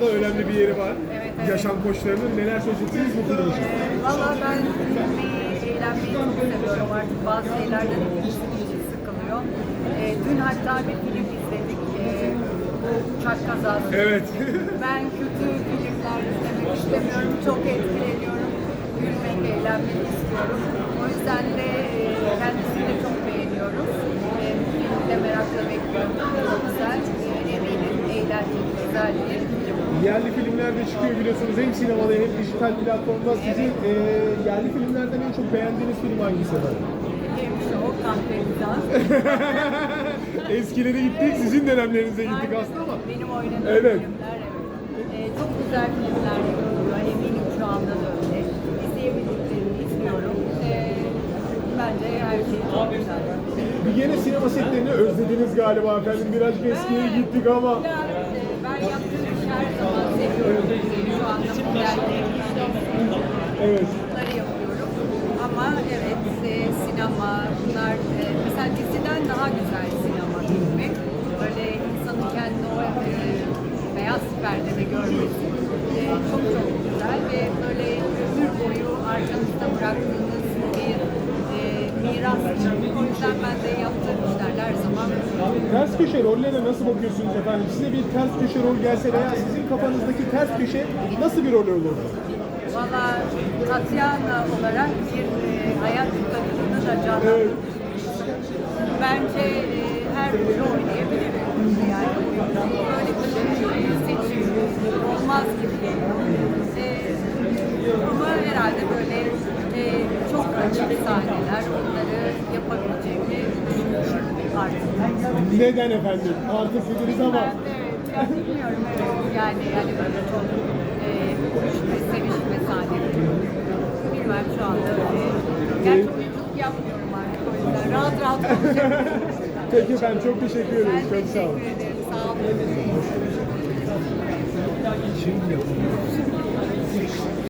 da önemli bir yeri var. Evet, evet. Yaşam koçlarının neler söyleyeceksiniz bu için? Valla ben eğlenmeyi çok seviyorum artık. Bazı şeylerden sıkılıyor. Ee, dün hatta bir film izledik. Ee, bu uçak kazası. Evet. Ben kötü filmler izlemek istemiyorum. Çok etkileniyorum. Gülmek, eğlenmek istiyorum. O yüzden de e, kendisini de çok beğeniyorum. E, filmi de merakla bekliyorum. Çok güzel. E, eminim eğlenceli, güzel bir. Yerli filmler de çıkıyor biliyorsunuz hem sinemada hem dijital platformda. Sizin e, yerli filmlerden en çok beğendiğiniz film hangisi efendim? Game Show, Kahvemizan. Eskilere gittik, sizin dönemlerinize gittik aslında ama. Benim oynadığım Evet. filmler evet. Ee, çok güzel filmler yapılıyor. Eminim şu anda da öyle. İzleyebildiklerimi izliyorum. Ee, bence her şey çok güzel. Bir yine sinema setlerini özlediniz galiba efendim. Biraz eskiye gittik ama. Ya, e, ben yaptığım her zaman seviyorum. Şu anda modellik, Evet. bunları yapıyorum. Ama evet sinema bunlar mesela diziden daha güzel sinema filmi. Böyle insanın kendini o beyaz perdede görmesi çok çok güzel ve böyle ömür boyu arkanızda bıraktığınız miras. O yüzden ben de yaptığım işlerle her zaman Ters köşe rollere nasıl bakıyorsunuz efendim? Size bir ters köşe rol gelse veya sizin kafanızdaki ters köşe nasıl bir rol olurdu? Valla Tatyana olarak bir e, hayat kadını da Evet. canlandırmış. Bence e, her rolü oynayabilirim. Yani böyle bir seçim olmaz gibi geliyor. E, ama herhalde böyle e, çok açık sahneler onları artık. Neden efendim? Artık dediniz ama. Ben de evet, bilmiyorum evet. Yani yani böyle çok e, öpüşme, sevişme sahneleri. Bilmem şu anda öyle. Çok çocuk yapmıyorum artık o yüzden. Rahat rahat konuşuyorum. Peki efendim çok teşekkür ederim. Ben Çok sağ olun. teşekkür ederim. Sağ olun. Şimdi yapalım.